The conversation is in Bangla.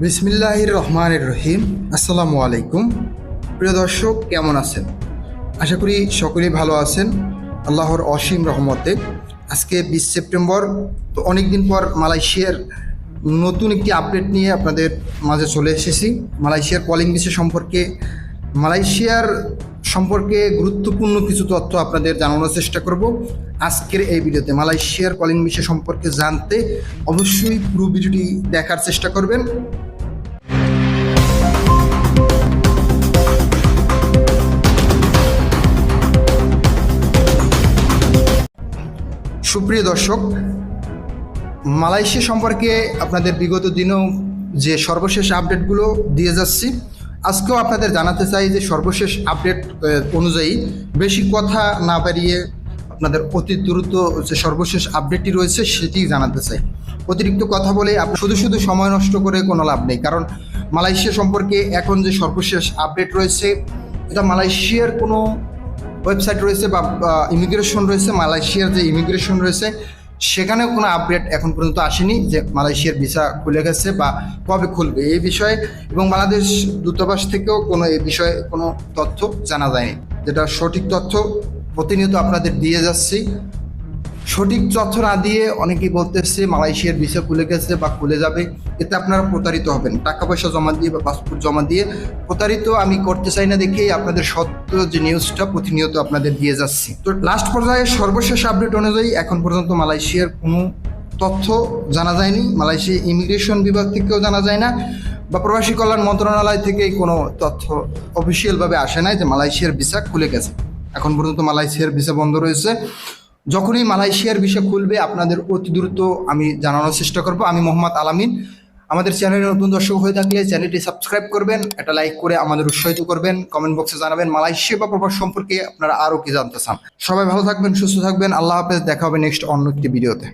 বিসমিল্লাহির রহমানের রহিম আসসালামু আলাইকুম। প্রিয় দর্শক, কেমন আছেন? আশা করি সকলেই ভালো আছেন। আল্লাহর অসীম রহমতে আজকে বিশ সেপ্টেম্বর, তো অনেক দিন পর মালয়েশিয়ার নতুন একটি আপডেট নিয়ে আপনাদের মাঝে চলে এসেছি। মালয়েশিয়ার কলিং বিষয় সম্পর্কে মালয়েশিয়ার সম্পর্কে গুরুত্বপূর্ণ কিছু তথ্য আপনাদের জানানোর চেষ্টা করব। আজকের এই ভিডিওতে মালয়েশিয়ার কলিং বিষয় সম্পর্কে জানতে অবশ্যই পুরো ভিডিওটি দেখার চেষ্টা করবেন। সুপ্রিয় দর্শক, মালয়েশিয়া সম্পর্কে আপনাদের বিগত দিনেও যে সর্বশেষ আপডেটগুলো দিয়ে যাচ্ছি আজকেও আপনাদের জানাতে চাই যে সর্বশেষ আপডেট অনুযায়ী বেশি কথা না বাড়িয়ে আপনাদের অতি দ্রুত যে সর্বশেষ আপডেটটি রয়েছে সেটি জানাতে চাই। অতিরিক্ত কথা বলে শুধু শুধু সময় নষ্ট করে কোনো লাভ নেই, কারণ মালয়েশিয়া সম্পর্কে এখন যে সর্বশেষ আপডেট রয়েছে, এটা মালয়েশিয়ার কোনো ওয়েবসাইট রয়েছে বা ইমিগ্রেশন রয়েছে, মালয়েশিয়ার যে ইমিগ্রেশন রয়েছে সেখানেও কোনো আপডেট এখন পর্যন্ত আসেনি যে মালয়েশিয়ার ভিসা খুলে গেছে বা কবে খুলবে এই বিষয়ে এবং বাংলাদেশ দূতাবাস থেকেও কোনো এই বিষয়ে কোনো তথ্য জানা যায়নি। যেটা সঠিক তথ্য প্রতিনিয়ত আপনাদের দিয়ে যাচ্ছি। সঠিক তথ্য না দিয়ে অনেকেই বলতেছে মালয়েশিয়ার ভিসা খুলে গেছে বা খুলে যাবে, এতে আপনারা প্রতারিত হবেন। টাকা পয়সা জমা দিয়ে বা পাসপোর্ট জমা দিয়ে প্রতারিত আমি করতে চাই না দেখেই আপনাদের সত্য যে নিউজটা প্রতিনিয়ত আপনাদের দিয়ে যাচ্ছি। তো লাস্ট পর্যায়ে সর্বশেষ আপডেট অনুযায়ী এখন পর্যন্ত মালয়েশিয়ার কোনো তথ্য জানা যায়নি। মালয়েশিয়া ইমিগ্রেশন বিভাগ থেকেও জানা যায় না বা প্রবাসী কল্যাণ মন্ত্রণালয় থেকে কোনো তথ্য অফিসিয়ালভাবে আসে নাই যে মালয়েশিয়ার ভিসা খুলে গেছে। এখন পর্যন্ত মালয়েশিয়ার ভিসা বন্ধ রয়েছে। যখনই মালয়েশিয়ার বিষয় খুলবে, আপনাদের অতি দ্রুত আমি জানানোর চেষ্টা করব। আমি মোহাম্মদ আলামিন। আমাদের চ্যানেলে নতুন দর্শক হয়ে থাকলে চ্যানেলটি সাবস্ক্রাইব করবেন, একটা লাইক করে আমাদের উৎসাহিত করবেন, কমেন্ট বক্সে জানাবেন মালয়েশিয়া বা প্রবাস সম্পর্কে আপনারা আরও কি জানতে চান। সবাই ভালো থাকবেন, সুস্থ থাকবেন। আল্লাহ হাফেজ, দেখা হবে নেক্সট অন্য একটি ভিডিওতে।